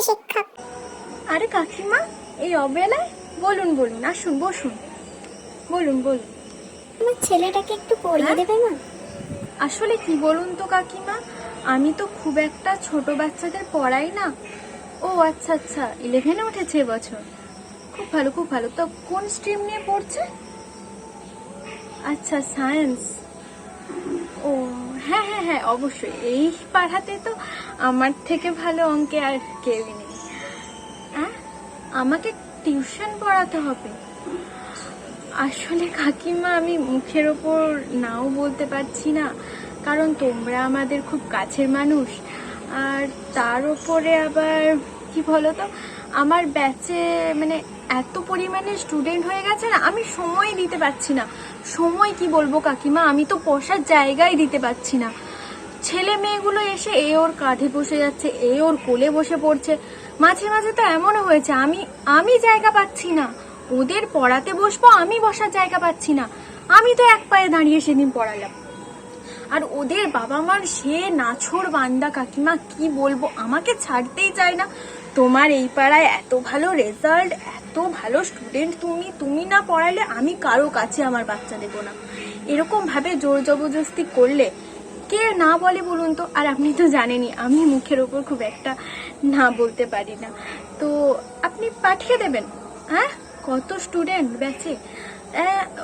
শিক্ষক। আরে কাকিমা এই অবেলায় বলুন বলুন আসুন বসুন। বলুন বলুন। আমার ছেলেটাকে একটু পড়িয়ে হ্যাঁ? দেবে মা আসলে কি বলুন তো কাকিমা আমি তো খুব একটা ছোট বাচ্চাদের পড়াই না। ও আচ্ছা আচ্ছা ইলেভেনে উঠেছে এবছর। খুব ভালো খুব ভালো। তো কোন স্ট্রিম নিয়ে পড়ছে? আচ্ছা সায়েন্স ও হ্যাঁ হ্যাঁ হ্যাঁ অবশ্যই। এই পাড়াতে তো আমার থেকে ভালো অঙ্কে আর কেউই নেই। হ্যাঁ আমাকে টিউশন পড়াতে হবে। আসলে কাকিমা, আমি মুখের ওপর নাও বলতে পারছি না, কারণ তোমরা আমাদের খুব কাছের মানুষ। আর তার ওপরে আবার, কি বলো তো আমার ব্যাচে মানে এত পরিমাণে স্টুডেন্ট হয়ে গেছে না, আমি সময় দিতে পারছি না। সময় কি বলব কাকিমা? আমি তো বসার জায়গায় দিতে পারছি না। ছেলে মেয়েগুলো এসে এ ওর কাঁধে বসে যাচ্ছে, এ ওর কোলে বসে পড়ছে। মাঝে মাঝে তো এমনও হয়েছে, আমি আমি জায়গা পাচ্ছি না। ওদের পড়াতে বসবো, আমি বসার জায়গা পাচ্ছি না। আমি তো এক পায়ে দাঁড়িয়ে সেদিন পড়ালাম। আর ওদের বাবা মার সে নাছর বান্দা কাকিমা কি বলব, আমাকে ছাড়তেই চায় না। তোমার এই পাড়ায় এত ভালো রেজাল্ট এত ভালো স্টুডেন্ট তুমি তুমি না পড়ালে আমি কারও কাছে আমার বাচ্চা দেবো না। এরকম ভাবে জোর জবরদস্তি করলে কে না বলে বলুন তো, আর আপনি তো জানেনই, আমি মুখের ওপর খুব একটা না বলতে পারি না। তো আপনি পাঠিয়ে দেবেন হ্যাঁ? কত স্টুডেন্ট ব্যাচে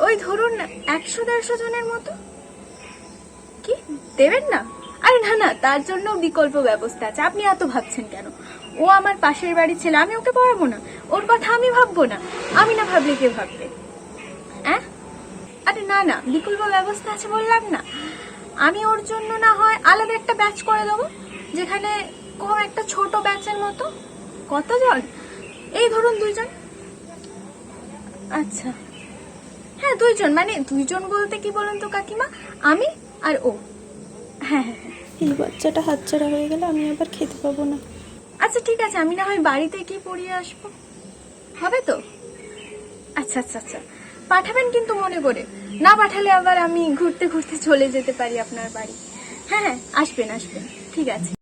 ওই ধরুন একশো দেড়শো জনের মতো? কি? দেবেন না? আরে না না, তার জন্য বিকল্প ব্যবস্থা আছে। আপনি এত ভাবছেন কেন? ও আমার পাশের বাড়ির ছেলে, আমি ওকে পড়াবো না। ওর কথা আমি ভাববো না। আমি না ভাবলে কে ভাববে? হ্যাঁ? আরে না না, বিকল্প ব্যবস্থা আছে বললাম না। আমি ওর জন্য না হয় আলাদা একটা ব্যাচ করে দেবো যেখানে কোন একটা ছোট ব্যাচের মতো। কতজন এই ধরুন দুইজন। আচ্ছা। হ্যাঁ দুইজন। মানে দুইজন বলতে কি বলুন তো কাকিমা? আমি আর ও। হ্যাঁ হ্যাঁ হ্যাঁ। এই বাচ্চাটা হাতছাড়া হয়ে গেলে আমি আবার খেতে পাবো না। আচ্ছা ঠিক আছে। আমি না হয় বাড়িতে কি পড়িয়ে আসব। হবে তো? আচ্ছা আচ্ছা আচ্ছা। পাঠাবেন কিন্তু মনে করে। না পাঠালে আবার আমি ঘুরতে ঘুরতে চলে যেতে পারি আপনার বাড়ি। হ্যাঁ হ্যাঁ আসবেন আসবেন। ঠিক আছে।